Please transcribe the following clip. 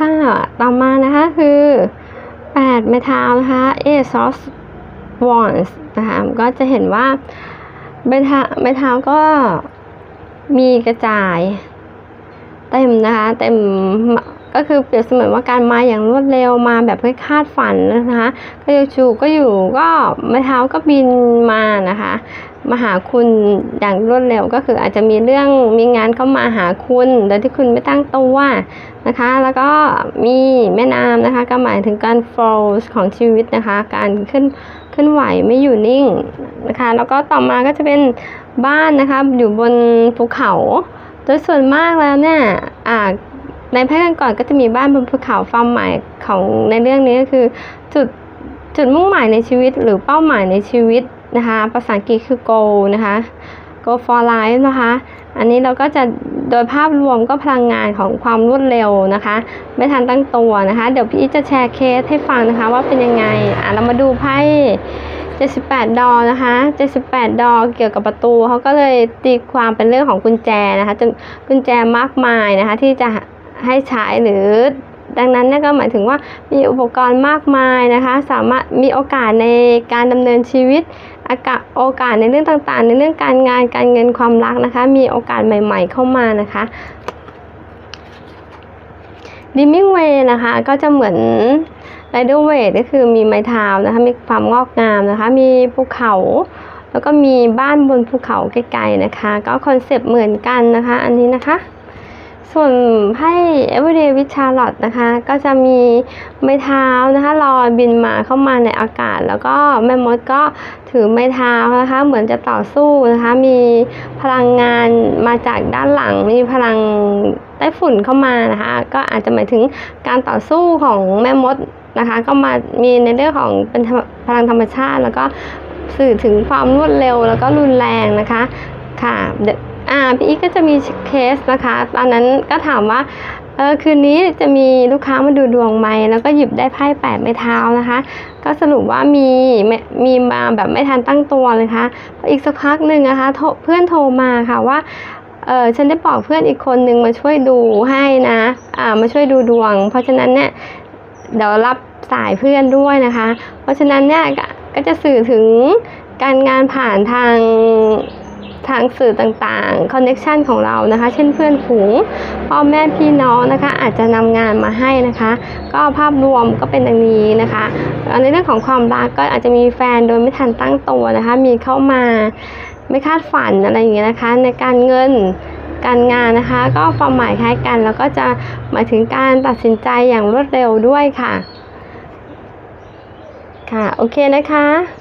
ค่ะ ต่อมานะคะคือ8ไม้เท้านะคะ a s o s wands นะคะก็จะเห็นว่าเมทาไม้เท้าก็มีกระจาย เต็มนะคะ เต็ม ก็คือเปรียบเสมือนว่าการมาอย่างรวดเร็วมาแบบไม่คาดฝันนะคะก็อยู่ชูก็อยู่ก็ไม้เท้าก็บินมานะคะมาหาคุณอย่างรวดเร็วก็คืออาจจะมีเรื่องมีงานเข้ามาหาคุณโดยที่คุณไม่ตั้งตัวนะคะ แล้วก็มีแม่น้ำนะคะ ก็หมายถึงการ flow ของชีวิตนะคะ การขึ้นขึ้นไหวไม่อยู่นิ่งนะคะ แล้วก็ต่อมาก็จะเป็นบ้านนะคะ อยู่บนภูเขา โดยส่วนมากแล้วเนี่ยอ่า ในแพทย์ก่อนก็จะมีบ้านบนภูเขาความหมายของในเรื่องนี้ก็คือ จุดจุดมุ่งหมายในชีวิตหรือเป้าหมายในชีวิตนะคะภาษาอังกฤษคือ goal นะคะ go for life นะคะ อันนี้เราก็จะโดยภาพรวมก็พลังงานของความรวดเร็วนะคะ ไม่ทันตั้งตัวนะคะ เดี๋ยวพี่จะแชร์เคสให้ฟังนะคะว่าเป็นยังไง อะเรามาดูไพ่78 ดอนะคะ 78 ดอเกี่ยวกับประตูเขาก็เลยตีความเป็นเรื่องของกุญแจนะคะจนกุญแจมากมายนะคะที่จะ ให้ใช้หรือดังนั้นเนี่ยก็หมายถึงว่ามีอุปกรณ์มากมายนะคะ สามารถมีโอกาสในการดำเนินชีวิตอกาศโอกาสในเรื่องต่างๆ ในเรื่องการงานการเงินความรักนะคะ มีโอกาสใหม่ ๆ เข้ามานะคะดิมิงเวย์นะคะก็จะเหมือนไรเดอร์เวย์ก็คือมีไม้เท้านะคะมีความงอกงามนะคะ มีภูเขา แล้วก็มีบ้านบนภูเขาไกลๆนะคะ ก็คอนเซปต์เหมือนกันนะคะ อันนี้นะคะ ส่วนไพ่ Everyday with Charlotte นะคะ ก็จะมีไม้เท้านะคะลอยบินมาเข้ามาในอากาศ แล้วก็แม่มดก็ถือไม้เท้านะคะ เหมือนจะต่อสู้นะคะ มีพลังงานมาจากด้านหลัง มีพลังไต้ฝุ่นเข้ามานะคะ ก็อาจจะหมายถึงการต่อสู้ของแม่มดนะคะ ก็มามีในเรื่องของเป็นพลังธรรมชาติ แล้วก็สื่อถึงความรวดเร็วแล้วก็รุนแรงนะคะ ค่ะ อ่าพี่อีกก็จะมีเคสนะคะ ตอนนั้นก็ถามว่าเออคืนนี้จะมีลูกค้ามาดูดวงไหมแล้วก็หยิบได้ไพ่แปดไม้เท้านะคะ ก็สรุปว่ามีมีมาแบบไม่ทันตั้งตัวเลยค่ะอีกสักพักหนึ่งนะคะเพื่อนโทรมาค่ะว่าเออฉันได้บอกเพื่อนอีกคนนึงมาช่วยดูให้นะ อ่า มาช่วยดูดวง เพราะฉะนั้นเนี่ยเดี๋ยวรับสายเพื่อนด้วยนะคะ เพราะฉะนั้นเนี่ยก็จะสื่อถึงการงานผ่านทาง ทางสื่อต่างๆคอนเน็ชันของเรานะคะ เช่นเพื่อนฝูงพ่อแม่พี่น้องนะคะ อาจจะนำงานมาให้นะคะ ก็ภาพรวมก็เป็นอย่างนี้นะคะ ในเรื่องของความรักก็อาจจะมีแฟนโดยไม่ทันตั้งตัวนะคะ มีเข้ามาไม่คาดฝันอะไรอย่างเงี้ยนะคะ ในการเงินการงานนะคะ ก็ความหมายคล้ายกัน แล้วก็จะหมายถึงการตัดสินใจอย่างรวดเร็วด้วยค่ะ ค่ะ โอเคนะคะ